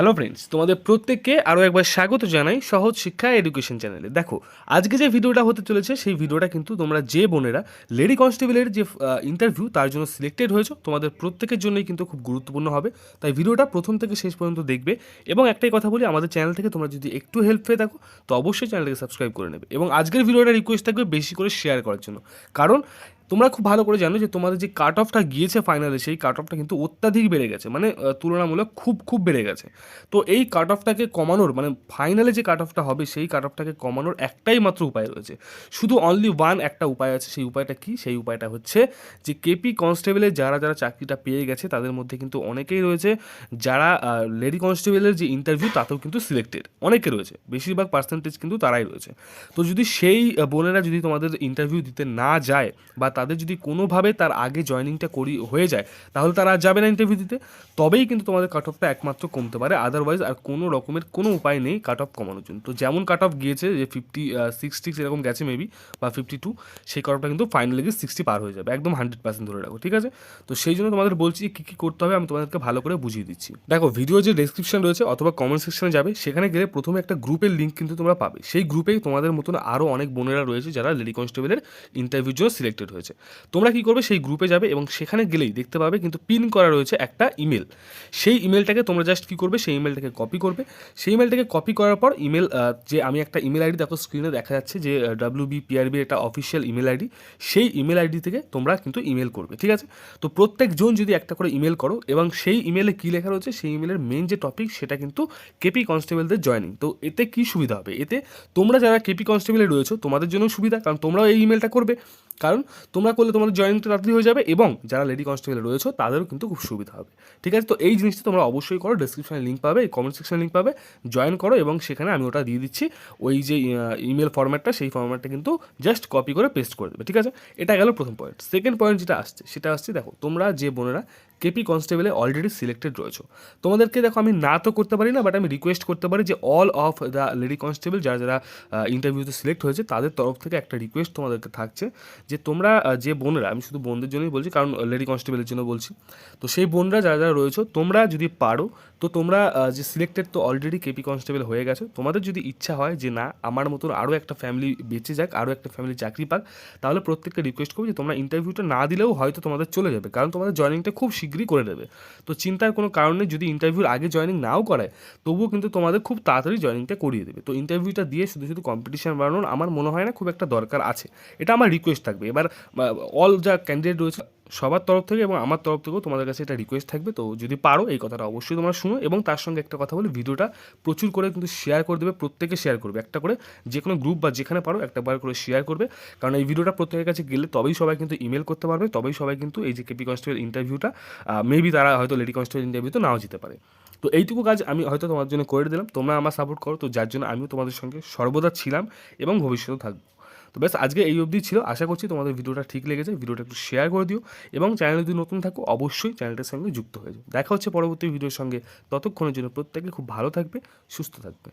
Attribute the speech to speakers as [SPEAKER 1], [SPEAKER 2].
[SPEAKER 1] Hello friends তোমাদের প্রত্যেককে আরও একবার স্বাগত জানাই সহজ শিক্ষা এডুকেশন চ্যানেলে দেখো, আজকে যে ভিডিওটা হতে চলেছে, সেই ভিডিওটা কিন্তু তোমরা যে বোনেরা লেডি কনস্টেবলের যে ইন্টারভিউ তার জন্য সিলেক্টেড হয়েছো। তোমাদের প্রত্যেকের জন্যই কিন্তু খুব গুরুত্বপূর্ণ হবে। তাই ভিডিওটা প্রথম থেকে শেষ পর্যন্ত দেখবে এবং একটাই কথা বলি, আমাদের চ্যানেল থেকে তোমরা যদি একটু হেল্প পেয়ে থাকো, তো অবশ্যই চ্যানেলটাকে সাবস্ক্রাইব করে নেবে। এবং আজকের ভিডিওটা রিকোয়েস্ট থাকবে বেশি করে শেয়ার করার জন্য। কারণ তোমরা খুব ভালো করে জানো যে তোমাদের যে কাট অফটা গিয়েছে ফাইনালে সেই কাট অফটা কিন্তু অত্যাধিক বেড়ে গেছে মানে তুলনামূলক খুব খুব বেড়ে গেছে। তো এই কাট অফটাকে কমানোর মানে ফাইনালে যে কাট অফটা হবে, সেই কাট অফটাকে কমানোর একটাই মাত্র উপায় রয়েছে। শুধু অনলি ওয়ান একটা উপায় আছে, সেই উপায়টা কি? সেই উপায়টা হচ্ছে যে কেপি কনস্টেবলের যারা যারা চাকরিটা পেয়ে গেছে, তাদের মধ্যে কিন্তু অনেকেই রয়েছে যারা লেডি কনস্টেবলের যে ইন্টারভিউ তাতেও কিন্তু সিলেক্টেড অনেকে রয়েছে, বেশিরভাগ পার্সেন্টেজ কিন্তু তারাই রয়েছে। তো যদি সেই বোনেরা যদি তোমাদের ইন্টারভিউ দিতে না যায় বা তাদের যদি কোনোভাবে তার আগে জয়নিংটা করি, হয়ে যায়, তাহলে তারা আর যাবে না ইন্টারভিউ দিতে। তবেই কিন্তু তোমাদের কাট অফটা একমাত্র কমতে পারে। আদারওয়াইজ আর কোনো রকমের কোনো উপায় নেই কাট অফ কমানোর জন্য। তো যেমন কাট অফ গিয়েছে যে ফিফটি সিক্সটি এরকম গেছে মেবি বা ফিফটি টু সেই কাট অফটা কিন্তু ফাইনালি গিয়ে সিক্সটি পার হয়ে যাবে। একদম হান্ড্রেড পার্সেন্ট ধরে রাখো, ঠিক আছে? তো সেই জন্য তোমাদের বলছি কী কী করতে হবে আমি তোমাদেরকে ভালো করে বুঝিয়ে দিচ্ছি। দেখো ভিডিও যে ডেসক্রিপশন রয়েছে অথবা কমেন্ট সেকশনে যাবে, সেখানে গেলে প্রথমে একটা গ্রুপের লিঙ্ক কিন্তু তোমরা পাবে। সেই গ্রুপেই তোমাদের মতন আরও অনেক বোনেরা রয়েছে যারা লেডি কনস্টেবলের ইন্টারভিউর জন্য সিলেক্টেড হয়েছে। তোমরা কি করবে? সেই গ্রুপে যাবে এবং সেখানে গেলেই দেখতে পাবে কিন্তু পিন করা রয়েছে একটা ইমেল সেই ইমেলটাকে তোমরা জাস্ট কি করবে? সেই ইমেলটাকে কপি করবে। সেই ইমেলটাকে কপি করার পর ইমেল যে আমি একটা ইমেল আইডি দেখো স্ক্রিনে দেখা যাচ্ছে যে ডাব্লিউ বি পিআরবির একটা অফিসিয়াল ইমেল আইডি সেই ইমেল আইডি থেকে তোমরা কিন্তু ইমেল করবে, ঠিক আছে? তো প্রত্যেকজন যদি একটা করে ইমেল করো এবং সেই ইমেলে কী লেখা রয়েছে? সেই ইমেলের মেন যে টপিক সেটা কিন্তু কেপি কনস্টেবলদের জয়নিং তো এতে কি সুবিধা হবে? এতে তোমরা যারা কেপি কনস্টেবলে রয়েছো, তোমাদের জন্য সুবিধা, কারণ তোমরাও এই ইমেলটা করবে। কারণ তোমরা করলে তোমাদের জয়েনিংটা তাড়াতাড়ি হয়ে যাবে এবং যারা লেডি কনস্টেবলে রয়েছে, তাদেরও কিন্তু খুব সুবিধা হবে। ঠিক আছে? তো এই জিনিসটা তোমরা অবশ্যই করো ডিসক্রিপশনে লিঙ্ক পাবে কমেন্ট সেকশনে লিঙ্ক পাবে জয়েন করো এবং সেখানে আমি ওটা দিয়ে দিচ্ছি। ওই যে ইমেল ফর্ম্যাটটা সেই ফর্ম্যাটটা কিন্তু জাস্ট কপি করে পেস্ট করে দেবে, ঠিক আছে? এটা গেল প্রথম পয়েন্ট সেকেন্ড পয়েন্ট যেটা আসছে, সেটা আসছে, দেখো, তোমরা যে বোনেরা কেপি কনস্টেবলে অলরেডি সিলেক্টেড রয়েছো। তোমাদেরকে দেখো, আমি না তো করতে পারি না বাট আমি রিকোয়েস্ট করতে পারি যে all of the lady constable যারা যারা ইন্টারভিউতে সিলেক্ট হয়েছে, তাদের তরফ থেকে একটা রিকোয়েস্ট তোমাদেরকে থাকছে যে তোমরা যে বোনরা, আমি শুধু বোনদের জন্যই বলছি, কারণ লেডি কনস্টেবলের জন্য বলছি। তো সেই বোনরা যারা যারা রয়েছে, তোমরা যদি পারো, তো তোমরা যে সিলেক্টেড তো অলরেডি কেপি কনস্টেবল হয়ে গেছো, তোমাদের যদি ইচ্ছা হয় যে না, আমার মতন আরও একটা ফ্যামিলি বেঁচে যাক আরও একটা ফ্যামিলি চাকরি পাক, তাহলে প্রত্যেককে রিকোয়েস্ট করব যে তোমরা ইন্টারভিউটা না দিলেও হয়তো তোমাদের চলে যাবে, কারণ তোমাদের জয়নিংটা খুব শীঘ্রই করে দেবে তো চিন্তার কোনো কারণ যদি ইন্টারভিউর আগে জয়নিং নাও করায়, তবুও কিন্তু তোমাদের খুব তাড়াতাড়ি জয়নিংটা করিয়ে দেবে। তো ইন্টারভিউটা দিয়ে শুধু শুধু কম্পিটিশান বাড়ানোর আমার মনে হয় না খুব একটা দরকার আছে। এটা আমার রিকোয়েস্ট থাকবে। এবার অল যা ক্যান্ডিডেট রয়েছে সবার তরফ থেকে এবং আমার তরফ থেকেও তোমাদের কাছে এটা রিকোয়েস্ট থাকবে। তো যদি পারো, এই কথাটা অবশ্যই তোমরা শুনো এবং তার সঙ্গে একটা কথা বলি, ভিডিওটা প্রচুর করে কিন্তু শেয়ার করে দেবে, প্রত্যেকে শেয়ার করবে। একটা করে যে কোনো গ্রুপ বা যেখানে পারো একটা বার করে শেয়ার করবে। কারণ এই ভিডিওটা প্রত্যেকের কাছে গেলে তবেই সবাই কিন্তু ইমেল করতে পারবে, তবেই সবাই কিন্তু এই যে কেপি কনস্টেবল ইন্টারভিউটা মেবি তারা হয়তো লেডি কনস্টেবল ইন্টারভিউতে নাও যেতে পারে। তো এইটুকু কাজ আমি হয়তো তোমার জন্য করে দিলাম। তোমরা আমার সাপোর্ট করো। তো যার জন্য আমিও তোমাদের সঙ্গে সর্বদা ছিলাম এবং ভবিষ্যতেও থাকব। তো ব্যাস, আজকে এই অবধি ছিল। আশা করছি তোমাদের ভিডিওটা ঠিক লেগেছে। ভিডিওটা একটু শেয়ার করে দিও এবং চ্যানেল যদি নতুন থাকো, অবশ্যই চ্যানেলটার সঙ্গে যুক্ত হয়ে যাও। দেখা হচ্ছে পরবর্তী ভিডিওর সঙ্গে। ততক্ষণের জন্য প্রত্যেকে খুব ভালো থাকবে, সুস্থ থাকবে।